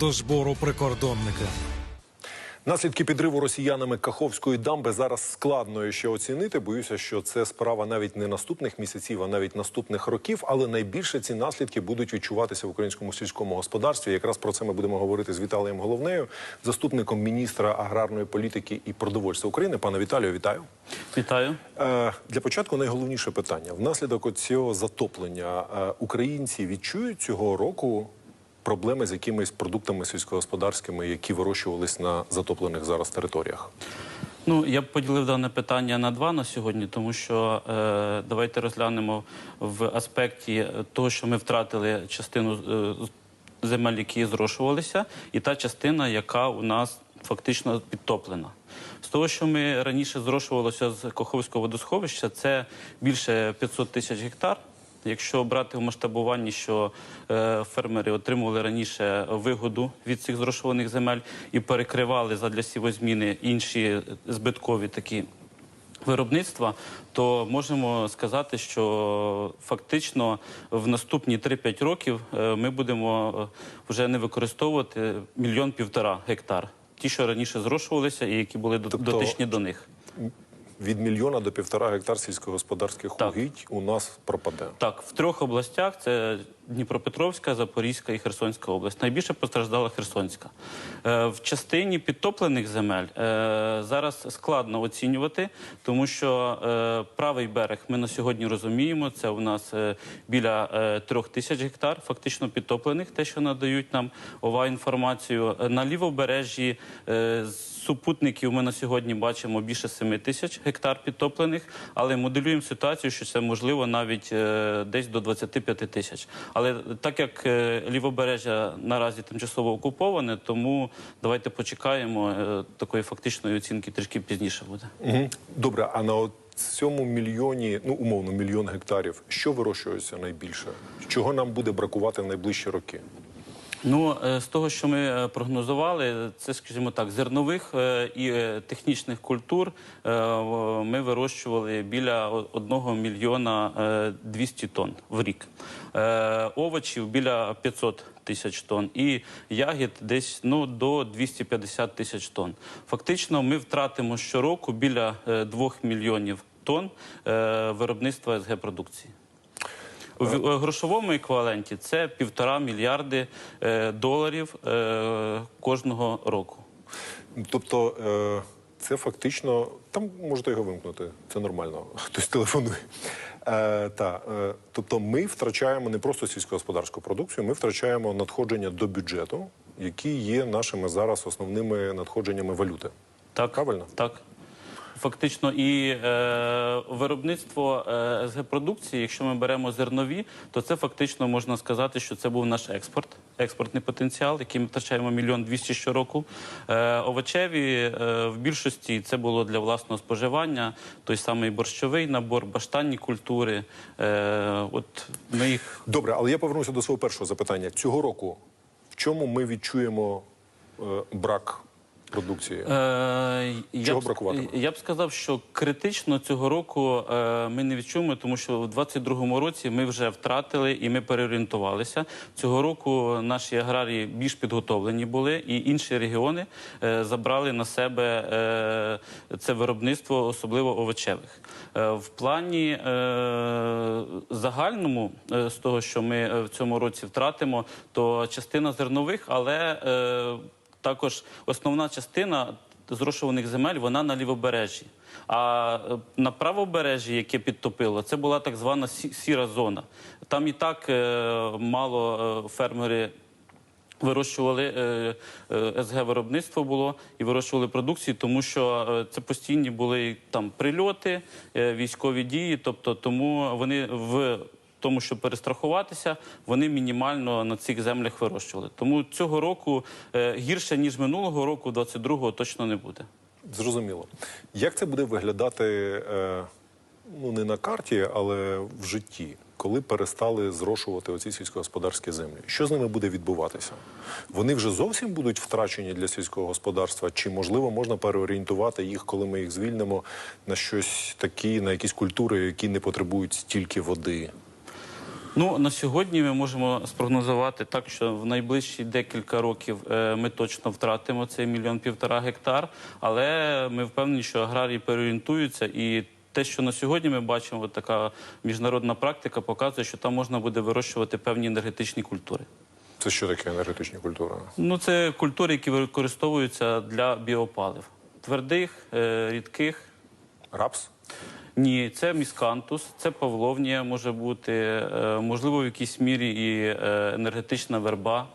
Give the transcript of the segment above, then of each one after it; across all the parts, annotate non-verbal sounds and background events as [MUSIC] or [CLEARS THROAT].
до збору прикордонника. Наслідки підриву росіянами Каховської дамби зараз складно ще оцінити. Боюся, що це справа навіть не наступних місяців, а навіть наступних років. Але найбільше ці наслідки будуть відчуватися в українському сільському господарстві. Якраз про це ми будемо говорити з Віталієм Головнею, заступником міністра аграрної політики і продовольства України. Пане Віталію, вітаю. Вітаю. Е, Для початку найголовніше питання: внаслідок цього затоплення е, українці відчують цього року проблеми з якимись продуктами сільськогосподарськими, які вирощувались на затоплених зараз територіях. Ну я б поділив дане питання на два на сьогодні, тому що е, давайте розглянемо в аспекті того, що ми втратили частину е, земель, які зрошувалися, і та частина, яка у нас фактично підтоплена. З того, що ми раніше зрошувалося з Коховського водосховища, це більше 500 тисяч гектар. Якщо брати в масштабуванні, що е, фермери отримували раніше вигоду від цих зрошуваних земель і перекривали задля сівозміни інші збиткові такі виробництва, то можемо сказати, що фактично в наступні 3-5 років е, ми будемо е, вже не використовувати мільйон півтора гектар. Ті, що раніше зрошувалися, і які були Тобто- дотичні до них. Від мільйона до півтора гектар сільськогосподарських Так. угідь у нас пропаде. Так, в трьох областях це Дніпропетровська, Запорізька і Херсонська область. Найбільше постраждала Херсонська. Е, в частині підтоплених земель е, зараз складно оцінювати, тому що е, правий берег ми на сьогодні розуміємо. Це у нас е, біля е, трьох тисяч гектар, фактично підтоплених, те, що надають нам ова інформацію. На лівобережжі е, з супутників ми на сьогодні бачимо більше 7 тисяч гектар підтоплених, але моделюємо ситуацію, що це можливо навіть е, десь до 25 тисяч. Але так як е, лівобережжя наразі тимчасово окуповане, тому давайте почекаємо е, такої фактичної оцінки трішки пізніше буде. Добре, а на цьому мільйоні, ну умовно, мільйон гектарів, що вирощується найбільше? Чого нам буде бракувати в найближчі роки? Ну, е, з того, що ми е, прогнозували, це, скажімо так, зернових е, і технічних культур ми вирощували біля о- 1 мільйона е, 200 тонн в рік. Овочів біля 500 тисяч тонн і ягід десь ну, до 250 тисяч тонн. Фактично, ми втратимо щороку біля 2 мільйонів тонн виробництва СГ продукції. У в- грошовому еквіваленті це півтора мільярди е, доларів е, кожного року. Тобто, е, це фактично там можете його вимкнути. Це нормально. [LAUGHS] Хтось телефонує. Е, та, е, тобто, ми втрачаємо не просто сільськогосподарську продукцію, ми втрачаємо надходження до бюджету, які є нашими зараз основними надходженнями валюти. Так, Правильно? Так. Фактично, і е, виробництво е, СГ продукції, якщо ми беремо зернові, то це фактично можна сказати, що це був наш експорт, експортний потенціал, який ми втрачаємо мільйон двісті щороку. Е, овочеві е, в більшості це було для власного споживання, той самий борщовий набор, баштанні культури. Е, от ми їх Добре, але я повернуся до свого першого запитання. Цього року в чому ми відчуємо е, брак продукції? Е, Чого б- бракуватиме? Я б сказав, що критично цього року е, ми не відчуємо, тому що в 22-му році ми вже втратили і ми переорієнтувалися. Цього року наші аграрії більш підготовлені були, і інші регіони е, забрали на себе е, це виробництво, особливо овочевих. Е, в плані е, загальному, е, з того, що ми в цьому році втратимо, то частина зернових, але е, також основна частина зрошуваних земель вона на лівобережжі. А е, на правобережжі, яке підтопило, це була так звана сіра зона. Там і так е, мало е, фермери. Вирощували СГ виробництво було і вирощували продукцію, тому що це постійні були там прильоти, військові дії. Тобто, тому вони в тому, щоб перестрахуватися, вони мінімально на цих землях вирощували. Тому цього року е, гірше ніж минулого року, 22-го точно не буде. Зрозуміло. Як це буде виглядати е, ну не на карті, але в житті, коли перестали зрошувати оці сільськогосподарські землі? Що з ними буде відбуватися? Вони вже зовсім будуть втрачені для сільського господарства? Чи можливо можна переорієнтувати їх, коли ми їх звільнимо на щось такі, на якісь культури, які не потребують стільки води? Ну на сьогодні ми можемо спрогнозувати так, що в найближчі декілька років е, ми точно втратимо цей мільйон півтора гектар, але ми впевнені, що аграрії переорієнтуються і. Те, що на сьогодні ми бачимо, от така міжнародна практика показує, що там можна буде вирощувати певні енергетичні культури. Це що таке енергетичні культури? Ну, це культури, які використовуються для біопалив. Твердих, е, рідких. Рапс? Ні, це міскантус, це павловнія може бути, е, можливо, в якійсь мірі і е, енергетична верба,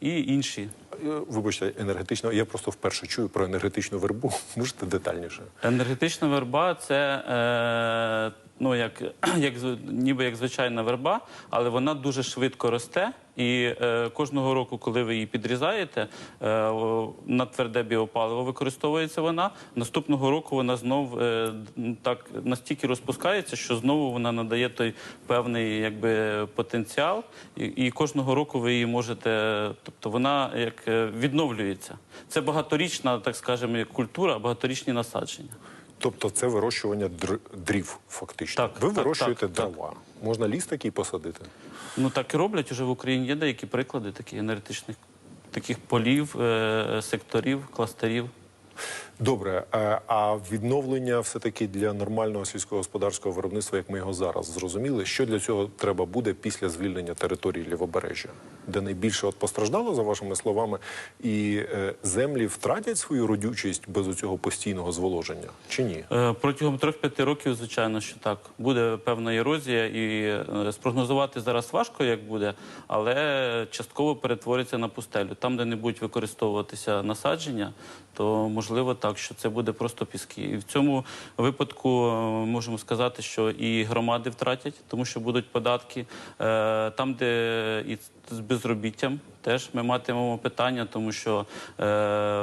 і інші. Е, Вибачте, енергетична. Я просто вперше чую про енергетичну вербу. [LAUGHS] Можете детальніше? Енергетична верба це е, ну, як, [CLEARS THROAT] як, ніби як звичайна верба, але вона дуже швидко росте. І е, кожного року, коли ви її підрізаєте, е, на тверде біопаливо використовується вона. Наступного року вона знов е, так настільки розпускається, що знову вона надає той певний якби, потенціал. І, і кожного року ви її можете, тобто вона як е, відновлюється. Це багаторічна, так скажемо, культура, багаторічні насадження. Тобто це вирощування др- дрів, фактично. Так, Ви так, вирощуєте так, так. дрова. Можна ліс такий посадити? Ну так і роблять уже в Україні. Є деякі приклади таких енергетичних таких полів, е, секторів, кластерів. Добре, е, а відновлення все-таки для нормального сільськогосподарського виробництва, як ми його зараз зрозуміли, що для цього треба буде після звільнення території лівобережжя, де найбільше от постраждало, за вашими словами, і е, землі втратять свою родючість без цього постійного зволоження чи ні? Е, Протягом 3-5 років, звичайно, що так. Буде певна ерозія, і спрогнозувати зараз важко, як буде, але частково перетвориться на пустелю. Там, де не будуть використовуватися насадження, то можливо так, що це буде просто піски. І в цьому випадку е, можемо сказати, що і громади втратять, тому що будуть податки. Е, Там, де і з безробіттям. Теж ми матимемо питання, тому що е,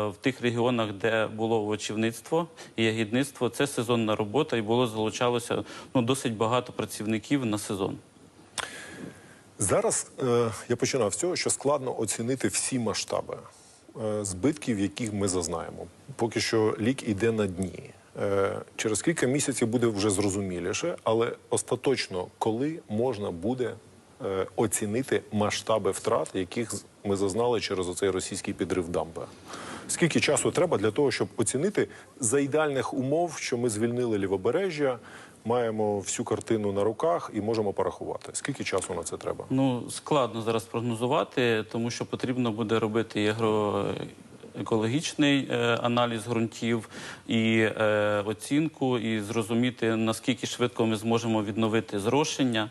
в тих регіонах, де було овочівництво і ягідництво, це сезонна робота, і було залучалося ну досить багато працівників на сезон. Зараз е, я починав з цього, що складно оцінити всі масштаби збитків, яких ми зазнаємо. Поки що лік іде на дні. Е, через кілька місяців буде вже зрозуміліше, але остаточно, коли можна буде е, оцінити масштаби втрат, яких ми зазнали через оцей російський підрив дамби? Скільки часу треба для того, щоб оцінити за ідеальних умов, що ми звільнили лівобережжя, маємо всю картину на руках і можемо порахувати? Скільки часу на це треба? Ну складно зараз прогнозувати, тому що потрібно буде робити і агроекологічний е, аналіз ґрунтів і е, оцінку, і зрозуміти наскільки швидко ми зможемо відновити зрошення.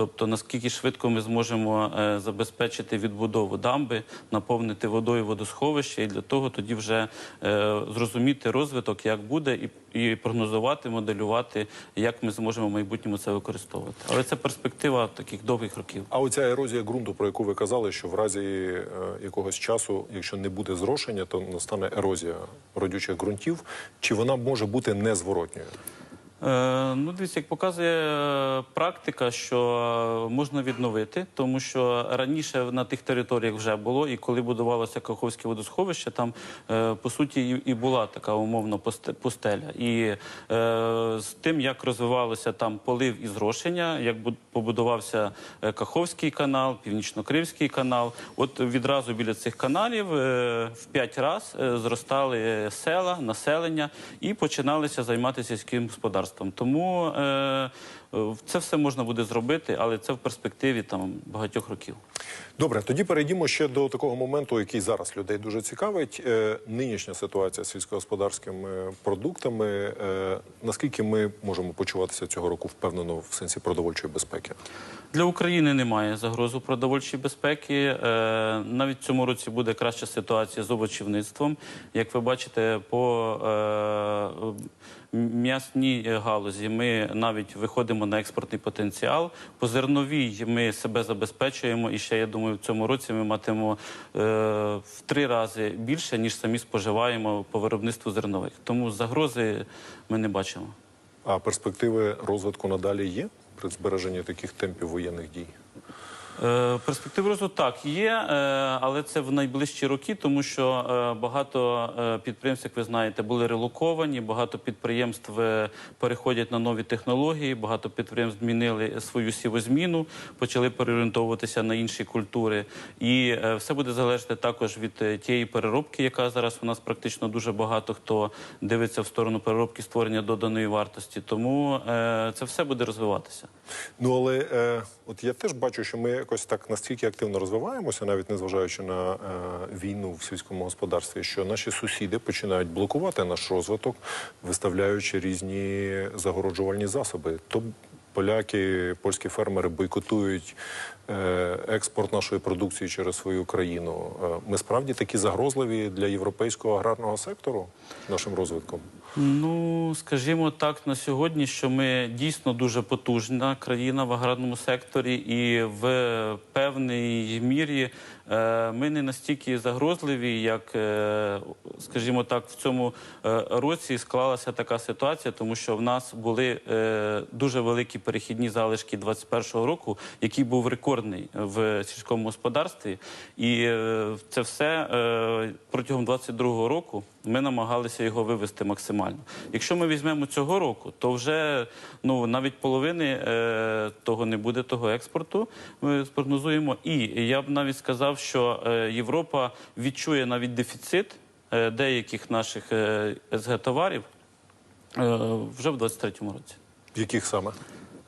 Тобто наскільки швидко ми зможемо е, забезпечити відбудову дамби, наповнити водою водосховище, і для того тоді вже е, зрозуміти розвиток, як буде, і, прогнозувати, моделювати, як ми зможемо в майбутньому це використовувати. Але це перспектива таких довгих років. А оця ерозія ґрунту, про яку ви казали, що в разі е, якогось часу, якщо не буде зрошення, то настане ерозія родючих ґрунтів. Чи вона може бути незворотньою? Е, ну, дивіться, як показує е, практика, що е, можна відновити, тому що раніше на тих територіях вже було, і коли будувалося Каховське водосховище, там по суті і, була така умовно пустеля. І з тим, як розвивалося там полив і зрошення, як бу- побудувався Каховський канал, Північно-Кримський канал, от відразу біля цих каналів в п'ять разів е, зростали села, населення і починалися займатися сільським господарством. Тому е, е, це все можна буде зробити, але це в перспективі там багатьох років. Добре, тоді перейдімо ще до такого моменту, який зараз людей дуже цікавить. Е, нинішня ситуація з сільськогосподарськими продуктами. Е, наскільки ми можемо почуватися цього року впевнено в сенсі продовольчої безпеки? Для України немає загрозу продовольчої безпеки. Е, навіть в цьому році буде краща ситуація з овочівництвом. Як ви бачите, по е, м'ясній галузі ми навіть виходимо на експортний потенціал. По зерновій ми себе забезпечуємо, і ще я думаю, в цьому році ми матимемо е, в три рази більше ніж самі споживаємо по виробництву зернових. Тому загрози ми не бачимо. А перспективи розвитку надалі є при збереженні таких темпів воєнних дій? Е, Перспективи розвитку так є, е, але це в найближчі роки, тому що е, багато підприємств, як ви знаєте, були релоковані, багато підприємств переходять на нові технології, багато підприємств змінили свою сівозміну, почали переорієнтовуватися на інші культури. І все буде залежати також від тієї переробки, яка зараз у нас практично дуже багато хто дивиться в сторону переробки створення доданої вартості. Тому це все буде розвиватися. Ну але от я теж бачу, що ми якось так настільки активно розвиваємося, навіть незважаючи на е, війну в сільському господарстві, що наші сусіди починають блокувати наш розвиток, виставляючи різні загороджувальні засоби. То поляки, польські фермери бойкотують е, експорт нашої продукції через свою країну. Е, ми справді такі загрозливі для європейського аграрного сектору нашим розвитком. Ну, скажімо так, на сьогодні, що ми дійсно дуже потужна країна в аграрному секторі, і в певній мірі е, ми не настільки загрозливі, як, е, скажімо так, в цьому е, році склалася така ситуація, тому що в нас були дуже великі перехідні залишки 2021 року, який був рекордний в сільському господарстві, і це все протягом 2022 року ми намагалися його вивести максимально. Якщо ми візьмемо цього року, то вже ну навіть половини е, того не буде того експорту. Ми спрогнозуємо. І я б навіть сказав, що е, Європа відчує навіть дефіцит е, деяких наших е, СГ товарів е, вже в 2023 році. Яких саме?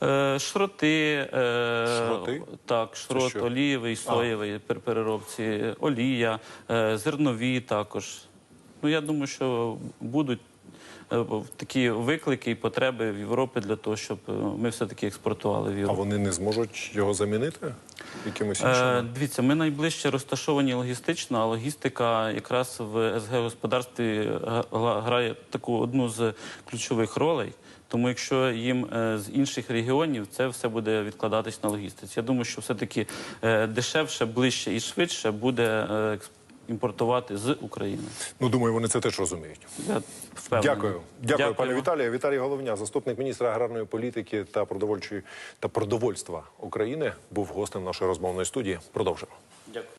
Е, Шроти, е, Шроти? так, шрот, олієвий, соєвий пер- переробці, олія, е, зернові також. Ну я думаю, що будуть такі виклики і потреби в Європі для того, щоб е, ми все-таки експортували в А вони не зможуть його замінити якимось іншим? Е, дивіться, ми найближче розташовані логістично, а логістика якраз в СГ господарстві грає таку одну з ключових ролей. Тому якщо їм е, з інших регіонів це все буде відкладатись на логістиці. Я думаю, що все-таки е, дешевше, ближче і швидше буде е, екс- імпортувати з України. Ну, думаю, вони це теж розуміють. Я впевнений. Дякую. Дякую, пане Дякуємо. Віталію. Віталій Головня, заступник міністра аграрної політики та продовольчої та продовольства України, був гостем нашої розмовної студії. Продовжимо. Дякую.